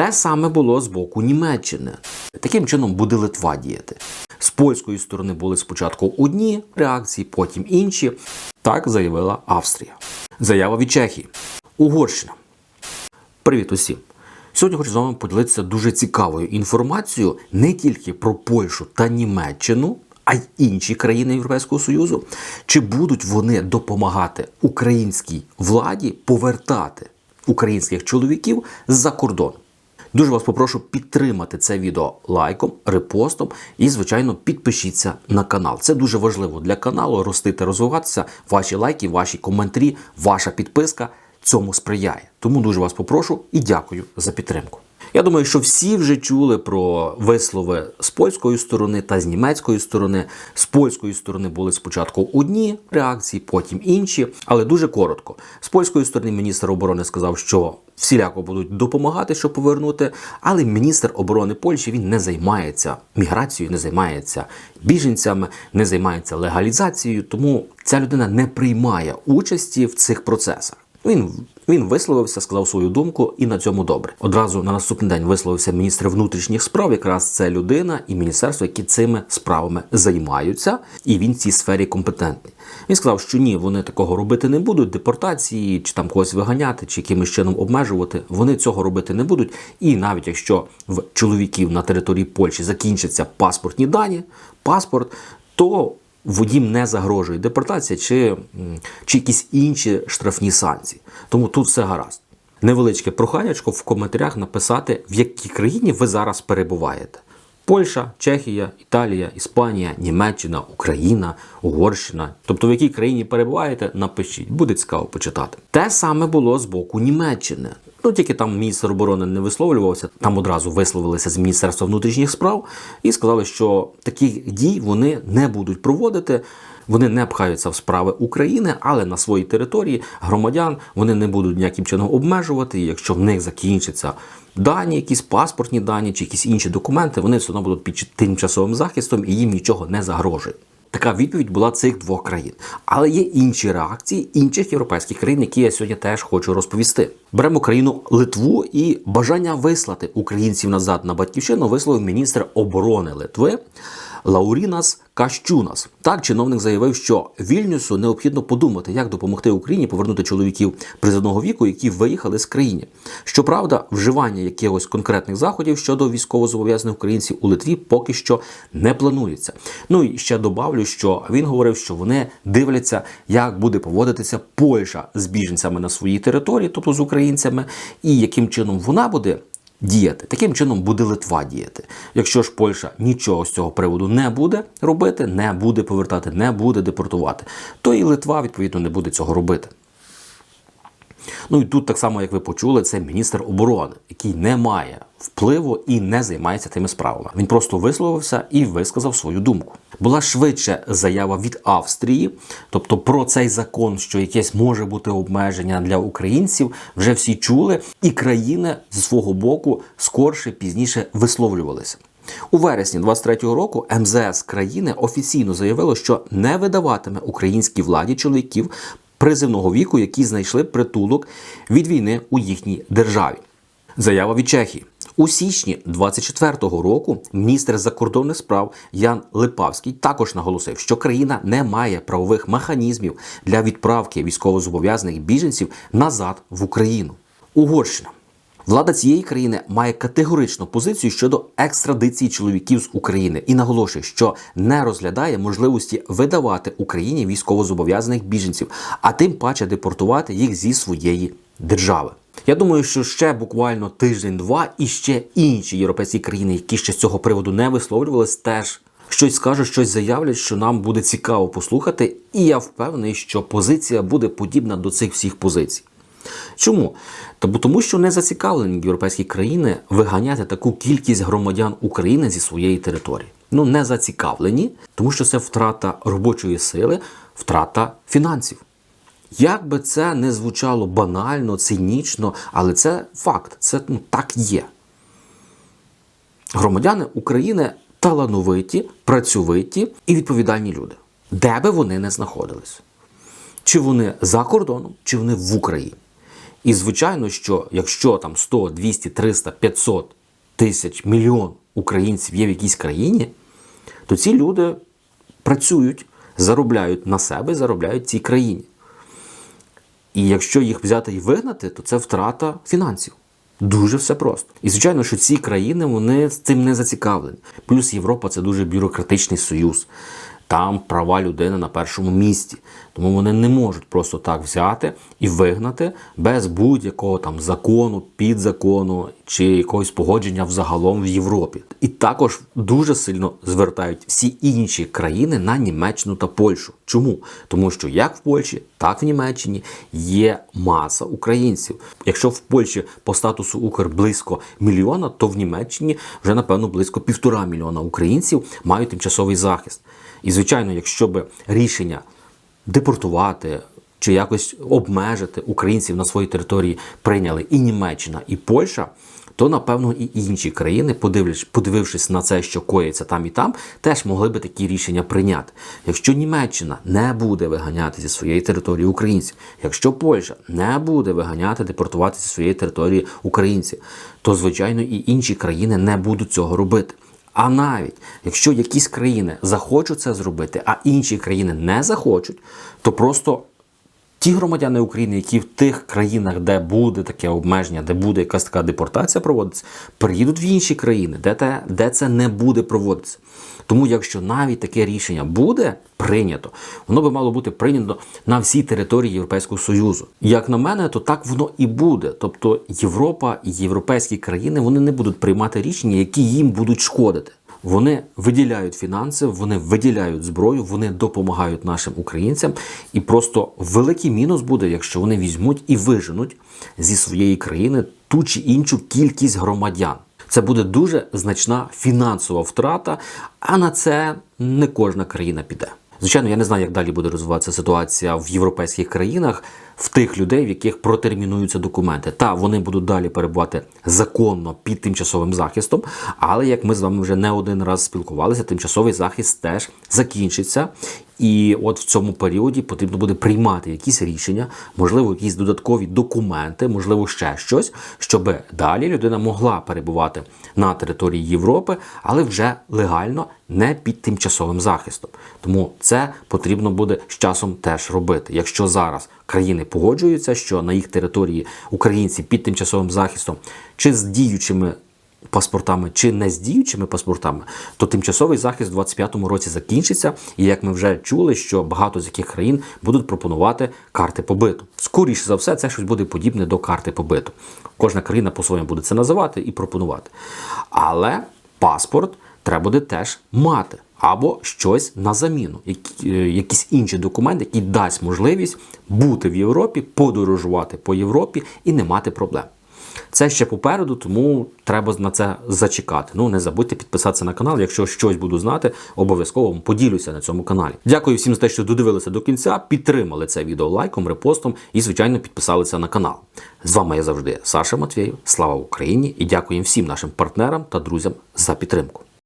Те саме було з боку Німеччини. Таким чином буде Литва діяти. З польської сторони були спочатку одні реакції, потім інші. Так заявила Австрія. Заява від Чехії. Угорщина. Привіт усім! Сьогодні хочу з вами поділитися дуже цікавою інформацією не тільки про Польщу та Німеччину, а й інші країни Європейського Союзу. Чи будуть вони допомагати українській владі повертати українських чоловіків з-за кордону? Дуже вас попрошу підтримати це відео лайком, репостом і, звичайно, підпишіться на канал. Це дуже важливо для каналу ростити, розвиватися. Ваші лайки, ваші коментарі, ваша підписка цьому сприяє. Тому дуже вас попрошу і дякую за підтримку. Я думаю, що всі вже чули про вислови з польської сторони та з німецької сторони. З польської сторони були спочатку одні реакції, потім інші, але дуже коротко. З польської сторони міністр оборони сказав, що всіляко будуть допомагати, щоб повернути. Але міністр оборони Польщі він не займається міграцією, не займається біженцями, не займається легалізацією. Тому ця людина не приймає участі в цих процесах. Він він висловився, сказав свою думку, і на цьому добре. Одразу на наступний день висловився міністр внутрішніх справ. Якраз це людина і міністерство, які цими справами займаються, і він в цій сфері компетентний. Він сказав, що ні, вони такого робити не будуть. Депортації чи там когось виганяти, чи якимось чином обмежувати. Вони цього робити не будуть. І навіть якщо в чоловіків на території Польщі закінчаться паспортні дані, паспорт, то водім не загрожує депортація чи, чи якісь інші штрафні санкції. Тому тут все гаразд. Невеличке проханячко в коментарях написати, в якій країні ви зараз перебуваєте. Польща, Чехія, Італія, Іспанія, Німеччина, Україна, Угорщина. Тобто, в якій країні перебуваєте, напишіть, буде цікаво почитати. Те саме було з боку Німеччини. Ну тільки там міністр оборони не висловлювався, там одразу висловилися з Міністерства внутрішніх справ і сказали, що таких дій вони не будуть проводити. Вони не пхаються в справи України, але на своїй території громадян вони не будуть ніяким чином обмежувати. Якщо в них закінчаться дані, якісь паспортні дані чи якісь інші документи, вони все одно будуть під тимчасовим захистом і їм нічого не загрожує. Така відповідь була цих двох країн. Але є інші реакції інших європейських країн, які я сьогодні теж хочу розповісти. Беремо країну Литву і бажання вислати українців назад на батьківщину висловив міністр оборони Литви Лаурінас Кащунас. Так, чиновник заявив, що Вільнюсу необхідно подумати, як допомогти Україні повернути чоловіків призовного віку, які виїхали з країни. Щоправда, вживання якихось конкретних заходів щодо військовозобов'язаних українців у Литві поки що не планується. Ну і ще добавлю, що він говорив, що вони дивляться, як буде поводитися Польща з біженцями на своїй території, тобто з українцями, і яким чином вона буде діяти. Таким чином буде Литва діяти. Якщо ж Польща нічого з цього приводу не буде робити, не буде повертати, не буде депортувати, то і Литва, відповідно, не буде цього робити. Ну і тут, так само, як ви почули, це міністр оборони, який не має впливу і не займається тими справами. Він просто висловився і висказав свою думку. Була швидше заява від Австрії, тобто про цей закон, що якесь може бути обмеження для українців, вже всі чули, і країни зі свого боку скорше пізніше висловлювалися. У вересні 23-го року МЗС країни офіційно заявило, що не видаватиме українській владі чоловіків призивного віку, які знайшли притулок від війни у їхній державі. Заява від Чехії. У січні 24-го року міністр закордонних справ Ян Липавський також наголосив, що країна не має правових механізмів для відправки військовозобов'язаних біженців назад в Україну. Угорщина. Влада цієї країни має категоричну позицію щодо екстрадиції чоловіків з України і наголошує, що не розглядає можливості видавати Україні військовозобов'язаних біженців, а тим паче депортувати їх зі своєї держави. Я думаю, що ще буквально тиждень-два і ще інші європейські країни, які ще з цього приводу не висловлювались, теж щось скажуть, щось заявлять, що нам буде цікаво послухати, і я впевнений, що позиція буде подібна до цих всіх позицій. Чому? Тому що не зацікавлені європейські країни виганяти таку кількість громадян України зі своєї території. Ну не зацікавлені, тому що це втрата робочої сили, втрата фінансів. Як би це не звучало банально, цинічно, але це факт, це ну, так є. Громадяни України талановиті, працьовиті і відповідальні люди, де би вони не знаходились. Чи вони за кордоном, чи вони в Україні. І звичайно, що якщо там 100, 200, 300, 500 тисяч мільйон українців є в якійсь країні, то ці люди працюють, заробляють на себе, заробляють цій країні. І якщо їх взяти і вигнати, то це втрата фінансів. Дуже все просто. І звичайно, що ці країни вони з цим не зацікавлені. Плюс Європа це дуже бюрократичний союз. Там права людини на першому місці. Тому вони не можуть просто так взяти і вигнати без будь-якого там закону, підзакону чи якогось погодження взагалом в Європі. І також дуже сильно звертають всі інші країни на Німеччину та Польщу. Чому? Тому що як в Польщі, так в Німеччині є маса українців. Якщо в Польщі по статусу Укр близько мільйона, то в Німеччині вже напевно близько півтора мільйона українців мають тимчасовий захист. І звичайно, якщо б рішення депортувати чи якось обмежити українців на своїй території прийняли і Німеччина, і Польща, то напевно і інші країни, подивившись на це, що коїться там і там, теж могли би такі рішення прийняти. Якщо Німеччина не буде виганяти зі своєї території українців, якщо Польща не буде виганяти, депортувати зі своєї території українців, то звичайно і інші країни не будуть цього робити. А навіть якщо якісь країни захочуть це зробити, а інші країни не захочуть, то просто ті громадяни України, які в тих країнах, де буде таке обмеження, де буде якась така депортація проводитися, приїдуть в інші країни, де, те, де це не буде проводитися. Тому, якщо навіть таке рішення буде прийнято, воно би мало бути прийнято на всій території Європейського Союзу. Як на мене, то так воно і буде. Тобто Європа і європейські країни вони не будуть приймати рішення, які їм будуть шкодити. Вони виділяють фінанси, вони виділяють зброю, вони допомагають нашим українцям. І просто великий мінус буде, якщо вони візьмуть і виженуть зі своєї країни ту чи іншу кількість громадян. Це буде дуже значна фінансова втрата, а на це не кожна країна піде. Звичайно, я не знаю, як далі буде розвиватися ситуація в європейських країнах в тих людей, в яких протермінуються документи. Та вони будуть далі перебувати законно під тимчасовим захистом. Але як ми з вами вже не один раз спілкувалися, тимчасовий захист теж закінчиться. І от в цьому періоді потрібно буде приймати якісь рішення, можливо, якісь додаткові документи, можливо, ще щось, щоб далі людина могла перебувати на території Європи, але вже легально не під тимчасовим захистом. Тому це потрібно буде з часом теж робити. Якщо зараз країни погоджуються, що на їх території українці під тимчасовим захистом чи з діючими паспортами чи не з діючими паспортами, то тимчасовий захист у 25-му році закінчиться. І як ми вже чули, що багато з яких країн будуть пропонувати карти побиту. Скоріше за все, це щось буде подібне до карти побиту. Кожна країна по-своєму буде це називати і пропонувати. Але паспорт треба буде теж мати. Або щось на заміну, е, якийсь інший документ, який дасть можливість бути в Європі, подорожувати по Європі і не мати проблем. Це ще попереду, тому треба на це зачекати. Ну не забудьте підписатися на канал. Якщо щось буду знати, обов'язково поділюся на цьому каналі. Дякую всім за те, що додивилися до кінця, підтримали це відео лайком, репостом і, звичайно, підписалися на канал. З вами я завжди Саша Матвєєв. Слава Україні і дякую всім нашим партнерам та друзям за підтримку.